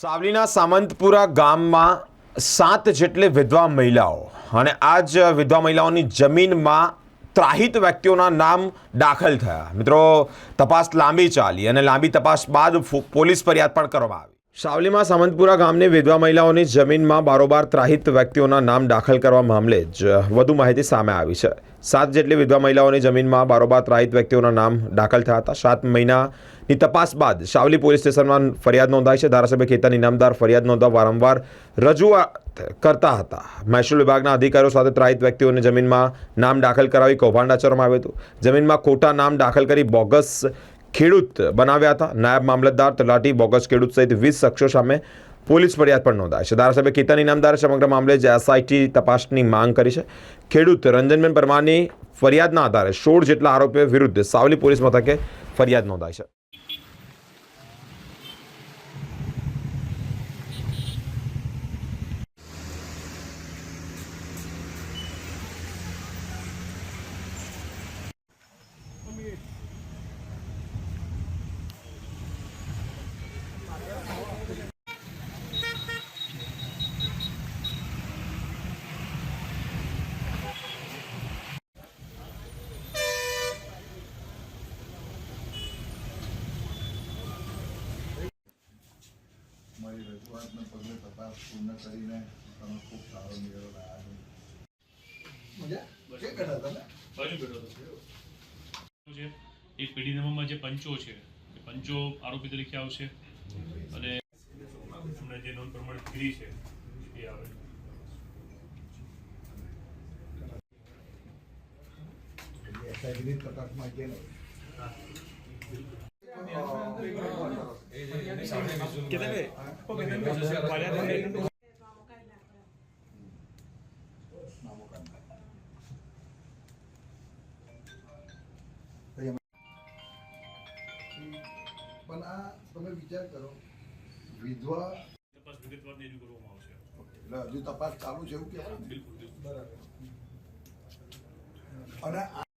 સાવલીના સામંતપુરા ગામમાં સાત જેટલી વિધવા મહિલાઓ અને આ જ વિધવા મહિલાઓની જમીનમાં ત્રાહિત વ્યક્તિઓના નામ દાખલ થયા. મિત્રો, તપાસ લાંબી ચાલી અને લાંબી તપાસ બાદ પોલીસ ફરિયાદ પણ કરવામાં આવી. સાવલીમાં સામંતપુરા ગામની વિધવા મહિલાઓની જમીનમાં બારોબાર ત્રાહિત વ્યક્તિઓના નામ દાખલ કરવા મામલે જ વધુ માહિતી સામે આવી છે. સાત જેટલી વિધવા મહિલાઓની જમીનમાં બારોબાર ત્રાહિત વ્યક્તિઓના નામ દાખલ થયા હતા. સાત મહિનાની તપાસ બાદ સાવલી પોલીસ સ્ટેશનમાં ફરિયાદ નોંધાઈ છે. ધારાસભ્ય કેતન ઇનામદાર ફરિયાદ નોંધવા વારંવાર રજૂઆત કરતા હતા. મહેસૂલ વિભાગના અધિકારીઓ સાથે ત્રાહિત વ્યક્તિઓને જમીનમાં નામ દાખલ કરાવી કૌભાંડ આચરવામાં આવ્યું હતું. જમીનમાં ખોટા નામ દાખલ કરી બોગસ ખેડૂત બનાવ્યા હતા. નાયબ મામલતદાર તલાટી બોગસ ખેડૂત સહિત વીસ શખ્સો સામે પોલીસ ફરિયાદ પણ નોંધાઈ છે. ધારાસભ્ય કેતન ઇનામદારે સમગ્ર મામલે જે એસઆઈટી તપાસની માંગ કરી છે. ખેડૂત રંજનબેન પરમારની ફરિયાદના આધારે સોળ જેટલા આરોપીઓ વિરુદ્ધ સાવલી પોલીસ મથકે ફરિયાદ નોંધાઈ છે. રજૂઆતને પગલે તપાસ પૂર્ણ કરીને તમે ખૂબ સારો મેળો લાવ્યા છો. મજા? જે કરતા તમે? બાજુ બેઠો છે. એક પેઢી નંબરમાં જે પંચો છે એ પંચો આરોપી તરીકે આવશે. અને જે નોન પ્રમાણિત ફ્રી છે એ આવે. એસઆઈટીની તપાસમાં કેમ નામો કાઢતા. પણ આ તમે વિચાર કરો વિધવા તપાસ વિગતવાર ને રજૂ કરવામાં આવશે એટલે હજુ તપાસ ચાલુ છે એવું કહેવાય ને બિલકુલ બિલકુલ અને આ